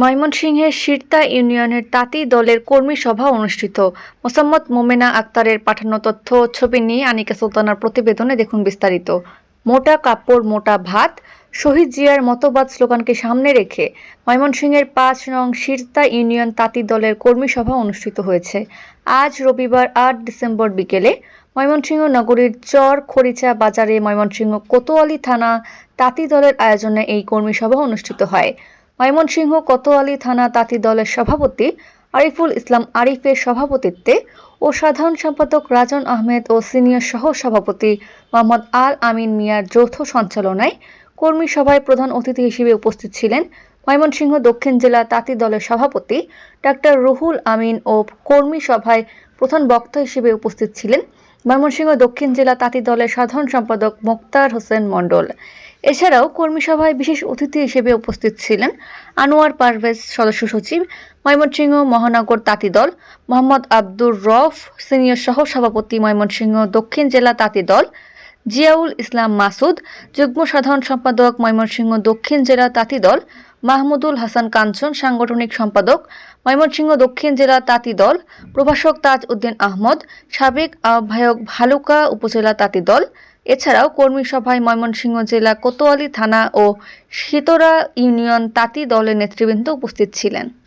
ময়মনসিংহের সিরতা ইউনিয়নের তাঁতি দলের কর্মী সভা অনুষ্ঠিত। মোসাম্মদ মোমেনা আক্তারের পাঠানো তথ্য ছবি নিয়ে আনিকা সুলতানার প্রতিবেদনে দেখুন বিস্তারিত। মোটা কাপড়, মোটা ভাত, শহীদ জিয়ার মতবাদ স্লোগানকে সামনে রেখে ময়মনসিংহের পাঁচ নং সিরতা ইউনিয়ন তাঁতি দলের কর্মী সভা অনুষ্ঠিত হয়েছে। আজ রবিবার আট ডিসেম্বর বিকেলে ময়মনসিংহ নগরীর চর খরিচা বাজারে ময়মনসিংহ কোতোয়ালি থানা তাঁতি দলের আয়োজনে এই কর্মী সভা অনুষ্ঠিত হয়। ময়মনসিংহ কোতোয়ালি থানা তাঁতি দলের সভাপতি আরিফুল ইসলাম আরিফের সভাপতিত্বে ও সাধারণ সম্পাদক রাজন আহমেদ ও সিনিয়র সহ সভাপতি মোহাম্মদ আল আমিন মিয়ার যৌথ সঞ্চালনায় কর্মী সভায় প্রধান অতিথি হিসেবে উপস্থিত ছিলেন ময়মনসিংহ দক্ষিণ জেলা তাঁতি দলের সভাপতি ডাক্তার রুহুল আমিন ও কর্মী সভায় প্রধান বক্তা হিসেবে উপস্থিত ছিলেন ময়মনসিংহ দক্ষিণ জেলা তাঁতি দলের সাধারণ সম্পাদক মোক্তার হোসেন মণ্ডল। এছাড়াও কর্মী সভায় বিশেষ অতিথি হিসেবে উপস্থিত ছিলেন আনোয়ার পারভেজ সদস্য সচিব, ময়মনসিংহ মহানগর তাঁতি দল, মোহাম্মদ আব্দুর রফ সিনিয়র সহ সভাপতি ময়মনসিংহ দক্ষিণ জেলা তাঁতি দল, জিয়াউল ইসলাম মাসুদ, যুগ্ম সাধারণ সম্পাদক ময়মনসিংহ দক্ষিণ জেলা তাঁতি দল মাহমুদুল হাসান কাঞ্চন, সাংগঠনিক সম্পাদক ময়মনসিংহ দক্ষিণ জেলা তাঁতি দল, প্রভাষক তাজ উদ্দিন আহমদ, সাবেক আহ্বায়ক ভালুকা উপজেলা তাঁতি দল, এছাড়াও কর্মী সভায় ময়মনসিংহ জেলা কোতোয়ালি থানা ও শীতরা ইউনিয়ন তাঁতি দলের নেতৃবৃন্দ উপস্থিত ছিলেন।